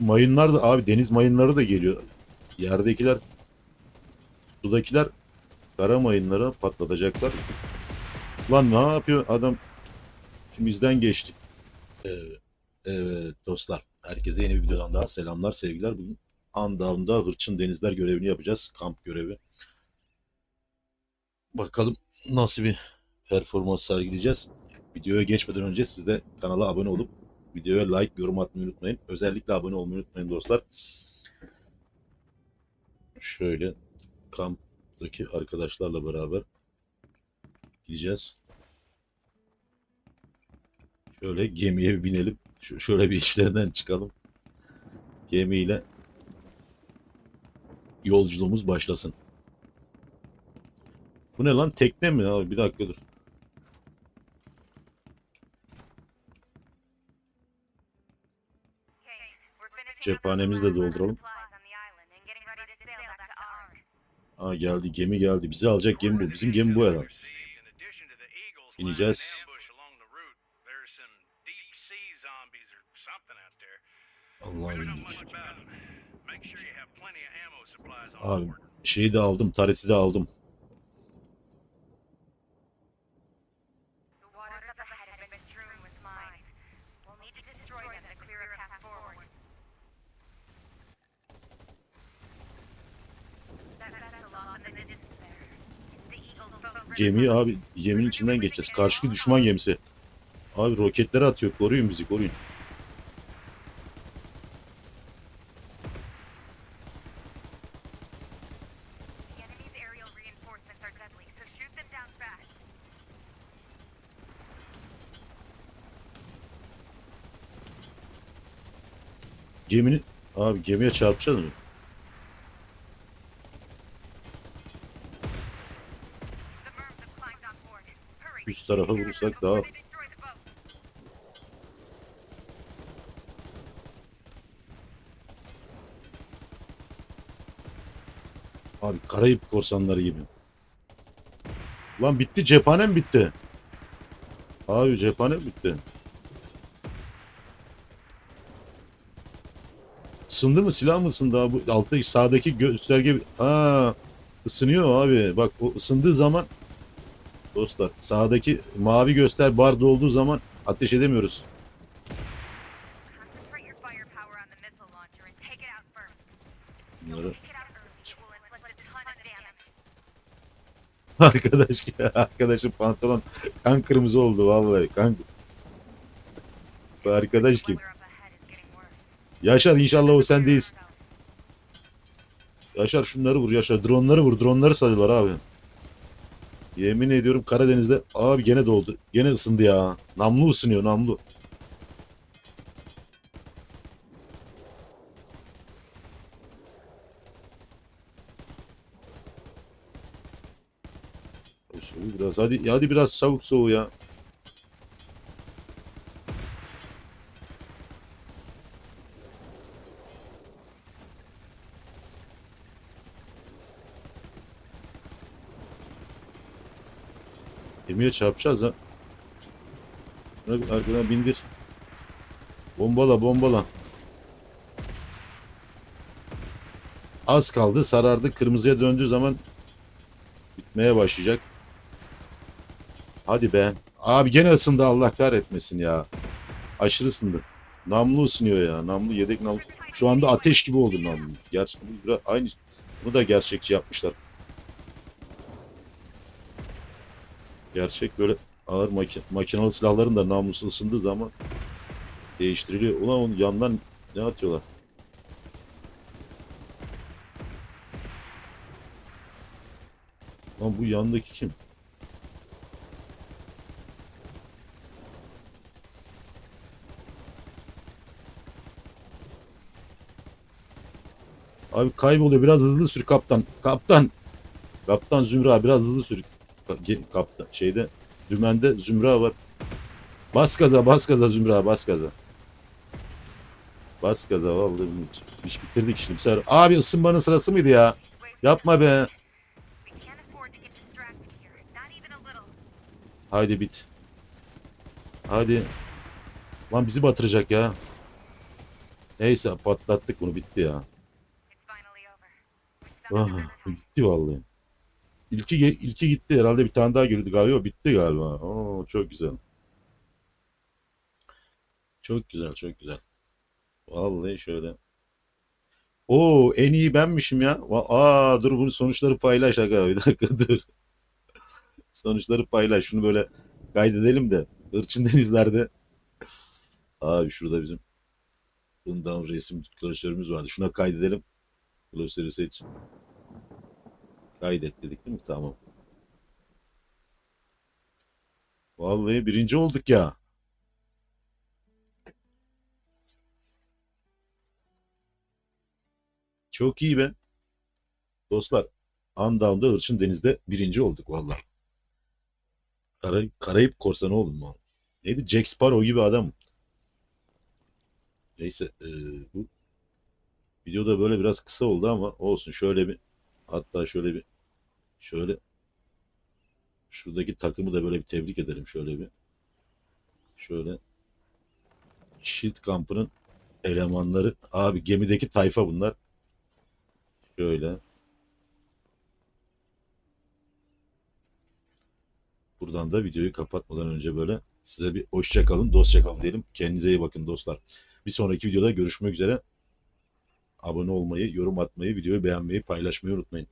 mayınlar da abi deniz mayınları da geliyor. Yerdekiler sudakiler kara mayınları patlatacaklar. Lan ne yapıyor adam? Şimdi bizden geçti. Evet, evet dostlar. Herkese yeni bir videodan daha selamlar, sevgiler. Bugün Andav'da Hırçın Denizler görevini yapacağız. Kamp görevi. Bakalım nasıl bir performans sergileyeceğiz. Videoya geçmeden önce siz de kanala abone olup videoya like, yorum atmayı unutmayın. Özellikle abone olmayı unutmayın dostlar. Şöyle kamptaki arkadaşlarla beraber gideceğiz. Şöyle gemiye binelim. Ş- şöyle bir işlerinden çıkalım. Gemiyle yolculuğumuz başlasın. Bu ne lan? Tekne mi? Abi bir dakika dur. Cephanemizi de dolduralım. Aa geldi gemi geldi. Bizi alacak gemi bu. Bizim gemi bu herhalde. İneceğiz. Allah'a bildik. Abi şeyi de aldım. Tareti de aldım. Gemi abi geminin içinden geçeceğiz. Karşı düşman gemisi. Abi roketleri atıyor. Koruyun bizi koruyun. Geminin abi gemiye çarpacağız mı? Üst tarafa vurursak daha abi Karayip korsanları gibi. Lan bitti cephanem bitti. Abi cephanem bitti. Isındı mı silah mı ısındı abi? Alttaki sağdaki gösterge ha ısınıyor abi. Bak o ısındığı zaman dostlar sağdaki mavi göster barda olduğu zaman ateş edemiyoruz. Bunları. Arkadaş ya arkadaşım pantolon kan kırmızı oldu vallahi kan. Arkadaş kim? Yaşar inşallah o sen değilsin. Yaşar şunları vur Yaşar. Dronları vur. Dronları sarıyorlar abi. Yemin ediyorum Karadeniz'de abi gene doldu. Gene ısındı ya. Namlu ısınıyor namlu. Soğuğu biraz. Hadi hadi biraz çabuk soğu ya. Gemiye çarpacağız ha. Şuna bir arkadan bindir. Bombala bombala. Az kaldı sarardı. Kırmızıya döndüğü zaman bitmeye başlayacak. Hadi be. Abi gene ısındı Allah kahretmesin ya. Aşırı ısındı. Namlu ısınıyor ya. Namlu yedek namlu. Şu anda ateş gibi oldu namlu. Gerçi bu aynı. Bunu da gerçekçi yapmışlar. Gerçek böyle ağır maki makinalı silahların da namlusu ısındığı zaman değiştiriliyor. Ulan onun yandan ne atıyorlar? Lan bu yandaki kim? Abi kayboluyor. Biraz hızlı sür kaptan. Kaptan. Kaptan Zümra biraz hızlı sür. Kaptan şeyde dümende Zümra var. Bas gaza bas gaza Zümra bas gaza. Bas gaza vallahi iş bitirdik şimdi. Sefer- Abi ısınmanın sırası mıydı ya? Yapma be. Haydi bit. Hadi. Lan bizi batıracak ya. Neyse patlattık bunu bitti ya. Ah, gitti vallahi. İlki, ilki gitti herhalde bir tane daha girdi galiba. Bitti galiba. Oo, çok güzel. Çok güzel, çok güzel. Vallahi şöyle. Oo, en iyi benmişim ya. Aa, dur bunu sonuçları paylaş aga. Bir dakika dur. Sonuçları paylaş. Şunu böyle kaydedelim de. Irçın denizlerde. Abi şurada bizim bundan resim klasörümüz vardı. Şuna kaydedelim. Klasörü seç. Kaydet dedik değil mi? Tamam. Vallahi birinci olduk ya. Çok iyi be. Dostlar, Undown'da Hırçın Deniz'de birinci olduk vallahi. Kara, Karayip korsanı oldum lan. Neydi? Jack Sparrow gibi adam. Neyse, e, bu videoda böyle biraz kısa oldu ama olsun. Şöyle bir, hatta şöyle bir, şöyle şuradaki takımı da böyle bir tebrik edelim şöyle bir. Şöyle Shield kampının elemanları. Abi gemideki tayfa bunlar. Şöyle. Buradan da videoyu kapatmadan önce böyle size bir hoşça kalın, dostça kalın diyelim. Kendinize iyi bakın dostlar. Bir sonraki videoda görüşmek üzere. Abone olmayı, yorum atmayı, videoyu beğenmeyi, paylaşmayı unutmayın.